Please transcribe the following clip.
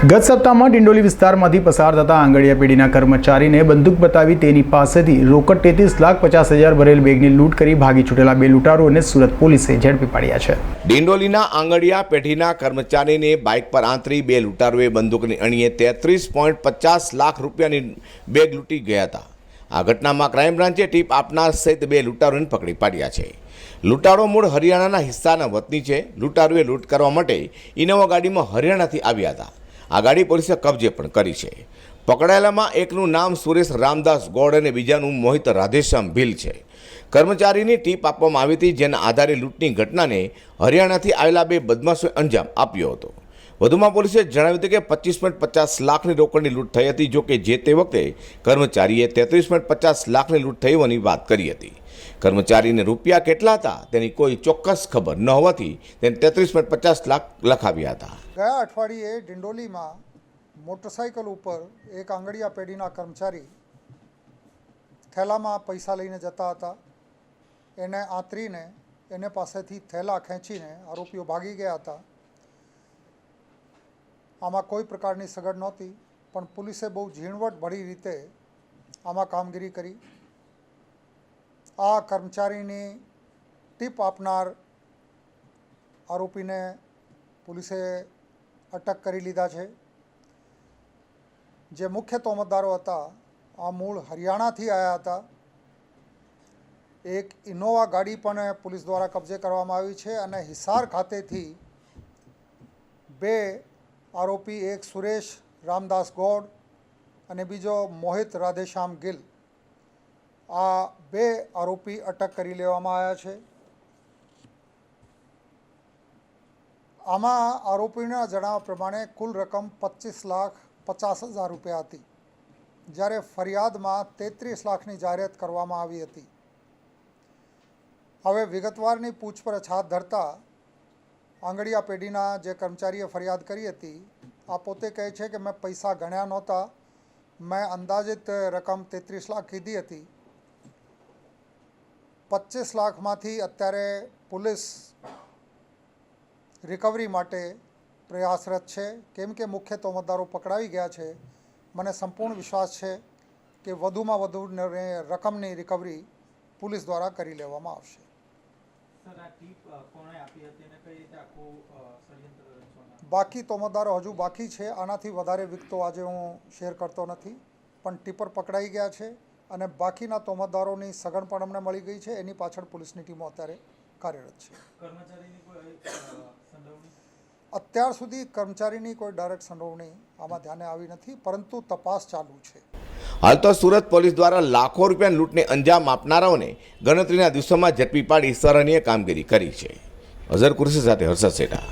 ગત સપ્તાહમાં ડિંડોલી વિસ્તારમાંથી પસાર થતા આંગળીયા પેઢીના કર્મચારીને બંદૂક બતાવી તેની પાસેથી રોકડ તેત્રીસ લાખ પચાસ હજાર ભરેલ બેગની લૂંટ કરી ભાગી છૂટેલા બે લૂંટારોને સુરત પોલીસે ઝડપી પાડ્યા છે. ડિંડોલીના આંગળીયા પેઢીના કર્મચારીને બાઇક પર આંતરી બે લૂંટારુએ બંદૂકની અણીએ તેત્રીસ પોઈન્ટ પચાસ લાખ રૂપિયાની બેગ લૂંટી ગયા હતા. આ ઘટનામાં ક્રાઇમ બ્રાન્ચે ટીપ આપનાર સહિત બે લૂંટારોને પકડી પાડ્યા છે. લૂંટારો મૂળ હરિયાણાના હિસ્સાના વતની છે. લૂંટારુએ લૂંટ કરવા માટે ઇનોવા ગાડીમાં હરિયાણાથી આવ્યા હતા. આ ગાડી પોલીસે કબજે પણ કરી છે. પકડાયેલામાં એકનું નામ સુરેશ રામદાસ ગોડ અને બીજાનું મોહિત રાધેશ્યામ ભીલ છે. કર્મચારીની ટીપ આપવામાં આવી હતી, જેના આધારે લૂંટની ઘટનાને હરિયાણાથી આવેલા બે બદમાશોએ અંજામ આપ્યો હતો. વધુમાં પોલીસે જણાવ્યું હતું કે પચીસ પોઈન્ટ પચાસ લાખની રોકડની લૂંટ થઈ હતી જોકે જે તે વખતે કર્મચારીએ તેત્રીસ પોઈન્ટ પચાસ લાખની લૂંટ થઈ હોવાની વાત કરી હતી. કર્મચારીને રૂપિયા કેટલા હતા, તેની કોઈ ચોક્કસ ખબર ન હોવાથી તેને તેત્રીસ પોઈન્ટ પચાસ લાખ લખાવ્યા હતા. ગયા અઠવાડિયે ડિંડોલીમાં મોટરસાઇકલ ઉપર એક આંગળીયા પેઢીના કર્મચારી થેલામાં પૈસા લઈને જતા હતા. એને આંતરીને એને પાસેથી થેલા ખેંચીને આરોપીઓ ભાગી ગયા હતા. આમાં કોઈ પ્રકારની સગડ નહોતી, પણ પોલીસે બહુ ઝીણવટભરી રીતે આમાં કામગીરી કરી. આ કર્મચારીની ટીપ આપનાર આરોપીને પોલીસે અટક કરી લીધા છે. જે મુખ્ય તોમતદારો હતા, આ મૂળ હરિયાણાથી આવ્યા હતા. એક ઇનોવા ગાડી પણ પોલીસ દ્વારા કબજે કરવામાં આવી છે અને હિસાર ખાતેથી બે આરોપી એક સુરેશ રામદાસ ગોડ અને બીજો મોહિત રાધેશ્યામ ગિલ. આ બે આરોપી અટક કરી લેવામાં આવ્યા છે. આમાં આરોપીના જણાવ્યા પ્રમાણે કુલ રકમ પચીસ લાખ પચાસ હજાર રૂપિયા હતી, જ્યારે ફરિયાદમાં તેત્રીસ લાખની જાહેરાત કરવામાં આવી હતી. હવે વિગતવારની પૂછપરછ હાથ ધરતા આંગળીયા પેઢીના જે કર્મચારીએ ફરિયાદ કરી હતી, આ પોતે કહે છે કે મેં પૈસા ગણ્યા નહોતા. મેં અંદાજિત રકમ તેત્રીસ લાખ કીધી હતી. પચીસ લાખમાંથી અત્યારે પોલીસ રિકવરી માટે પ્રયાસરત છે. કેમ કે મુખ્ય તોમતદારો પકડાવી ગયા છે. મને સંપૂર્ણ વિશ્વાસ છે કે વધુમાં વધુ રકમની રિકવરી પોલીસ દ્વારા કરી લેવામાં આવશે. બાકી તોમતદારો હજુ બાકી છે. આનાથી વધારે વિગતો આજે હું શેર કરતો નથી. પણ ટીપર પકડાઈ ગયા છે અને બાકીના તોમતદારોની સઘન પણ અમને મળી ગઈ છે. એની પાછળ પોલીસની ટીમો અત્યારે કાર્યરત છે. અત્યાર સુધી કર્મચારીની કોઈ ડાયરેક્ટ સંડોવણી આમાં ધ્યાને આવી નથી. પરંતુ તપાસ ચાલુ છે. હાલ તો સુરત પોલીસ દ્વારા લાખો રૂપિયા લૂંટને અંજામ આપનારાઓને ગણતરીના દિવસોમાં ઝડપી પાડી સરાહનીય કામગીરી કરી છે. અઝર કુરશી સાથે હર્ષદ સેઠા.